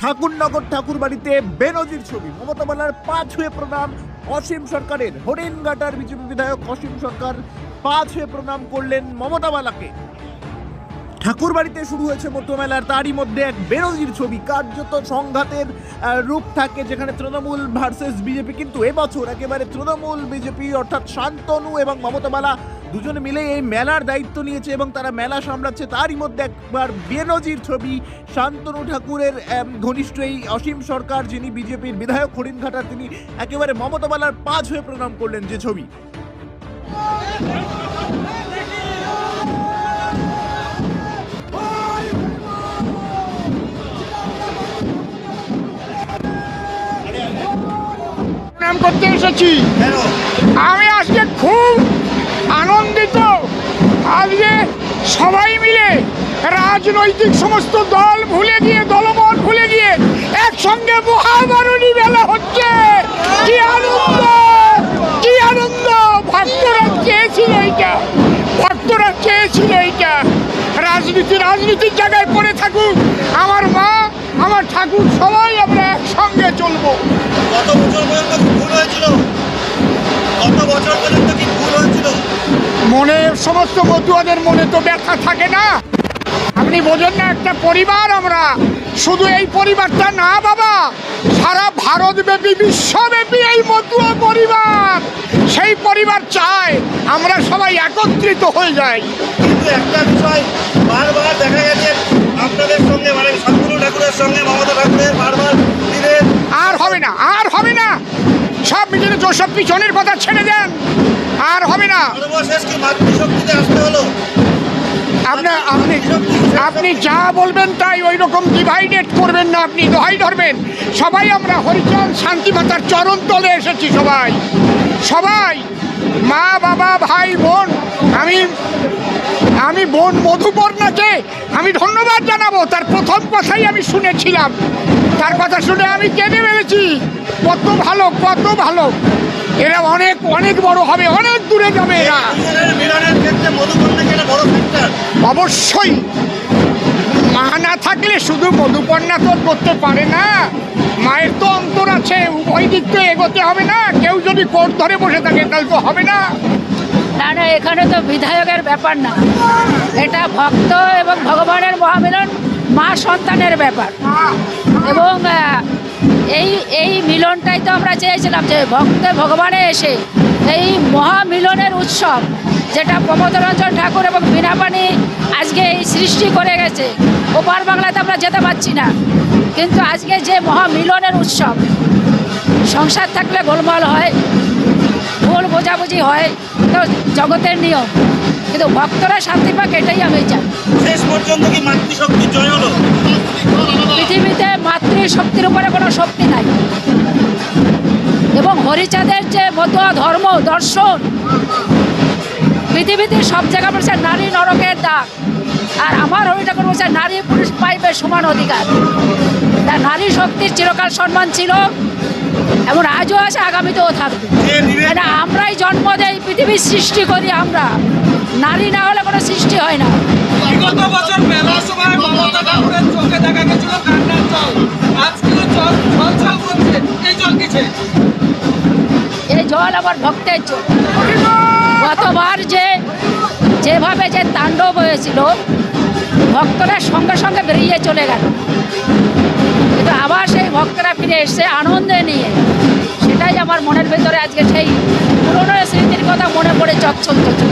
ঠাকুরনগর ঠাকুর বাড়িতে বেনজির ছবি। মমতা বালার পা ছুঁয়ে প্রণাম অসীম সরকারের। হরিণঘাটার বিজেপি বিধায়ক অসীম সরকার পা ছুঁয়ে প্রণাম করলেন মমতা বালাকে ঠাকুর বাড়িতে শুরু হয়েছে মধ্যমেলার, তারই মধ্যে এক বেরোজির ছবি। কার্যত সংঘাতের রূপ থাকে যেখানে তৃণমূল ভার্সেস বিজেপি কিন্তু এবছর একেবারে তৃণমূল বিজেপি অর্থাৎ শান্তনু এবং মমতা বালা দুজনে মিলে এই মেলার দায়িত্ব নিয়েছে এবং তারা মেলা সামলাচ্ছে। তারই মধ্যে একবার বেনজির ছবি, শান্তনু ঠাকুরের ঘনিষ্ঠ এই অসীম সরকার যিনি বিজেপির বিধায়ক হরিণঘাটার, তিনি একেবারে মমতা বালার পাঁচ হয়ে প্রণাম করলেন যে ছবি। নাম করতে এসেছি। আমি আজকে খুব আনন্দিত। আজকে সবাই মিলে রাজনৈতিক সমস্ত দল ভুলে গিয়ে দলমত ভুলে গিয়ে একসঙ্গে মহাবারণী মেলা হচ্ছে। কি আনন্দ কি আনন্দ। ভক্তরা চেয়েছিল এইটা ভক্তরা চেয়েছিল এইটা। রাজনীতি রাজনীতির জায়গায় পড়ে থাকুক। আমার মা আমার ঠাকুর সবাই আমরা একসঙ্গে চলবো। কত বছর পর্যন্ত ভুল হয়েছিল। কত বছর পর্যন্ত কি ভুল হয়েছিল? মনে সমস্ত মতুয়াদের মনে তো ব্যথা থাকে না? আপনি বোঝেন না একটা পরিবার আমরা। শুধু এই পরিবারটা না বাবা। সারা ভারতব্যাপী বিশ্বব্যাপী এই মতুয়া পরিবার। সেই পরিবার চায় আমরা সবাই একত্রিত হয়ে যাই। কিন্তু একটা বিষয় সব মিটিয়ে সব পিছনের কথা ছেড়ে দেন। আর হবে না। আপনি আপনি যা বলবেন তাই ওই রকম ডিভাইডেড করবেন না আপনি দোহাই ধরবেন। সবাই আমরা হরিচরণ শান্তি মাতার চরণ তলে এসেছি সবাই। সবাই মা বাবা ভাই বোন আমি আমি বোন মধুপর্ণাকে আমি ধন্যবাদ জানাব। তার প্রথম কথাই আমি শুনেছিলাম। তার কথা শুনে আমি কেঁদে ফেলেছি। কত ভালো কত ভালো। এরা অনেক অনেক বড় হবে, অনেক দূরে যাবে এরা। অবশ্যই। মা না থাকলে শুধু মধুপর্ণা তো করতে পারে না। মায়ের তো অন্তর আছে উভয় দিক তো এগোতে হবে না। কেউ যদি কোর্ট ধরে বসে থাকে, তাহলে তো হবে না। না না, এখানে তো বিধায়কের ব্যাপার না। এটা ভক্ত এবং ভগবানের মহামিলন মা সন্তানের ব্যাপার। এবং এই এই মিলনটাই তো আমরা চেয়েছিলাম যে ভক্ত ভগবানে এসে এই মহামিলনের উৎসব, যেটা প্রমোদরঞ্জন ঠাকুর এবং বীণাপানি আজকে এই সৃষ্টি করে গেছে ওপার বাংলাতে আমরা যেতে পারছি না। কিন্তু আজকে যে মহামিলনের উৎসব, সংসার থাকলে গোলমাল হয় ভুল বোঝাবুঝি হয় তো জগতের নিয়ম। কিন্তু ভক্তরা শান্তি পাক এটাই আমি চাই। শেষ পর্যন্ত কি মাতৃশক্তির জয় হলো? পৃথিবীতে মাতৃ শক্তির উপরে কোনো শক্তি নাই। এবং হরিচাঁদের যে মতুয়া ধর্ম দর্শন পৃথিবীতে সব জায়গায় বলছে নারী নরকের দাগ। আর আমার হরি ঠাকুর বলছে নারী পুরুষ পাইবে সমান অধিকার। নারী চিরকাল সম্মান ছিল এমন আজও আছে আগামীতেও থাকবে। যে আমরাই জন্ম দেই পৃথিবীর সৃষ্টি করি আমরা। নারী না হলে কোনো সৃষ্টি হয় না। বিগত বছর মেলার সময় মমতা ঠাকুরের চোখে দেখা গেছিল কান্নার জল। আজকে জল জল জল করছে। এই জল কিছে এই জল আমার ভক্তের জল। গতবার যে যেভাবে যে তাণ্ডব হয়েছিল ভক্তরা সঙ্গে সঙ্গে বেরিয়ে চলে গেল। কিন্তু আবার সেই ভক্তরা ফিরে এসছে আনন্দে নিয়ে। সেটাই আমার মনের ভেতরে আজকে সেই পুরনো স্মৃতির কথা মনে পড়ে চচ্চল চচ্চল।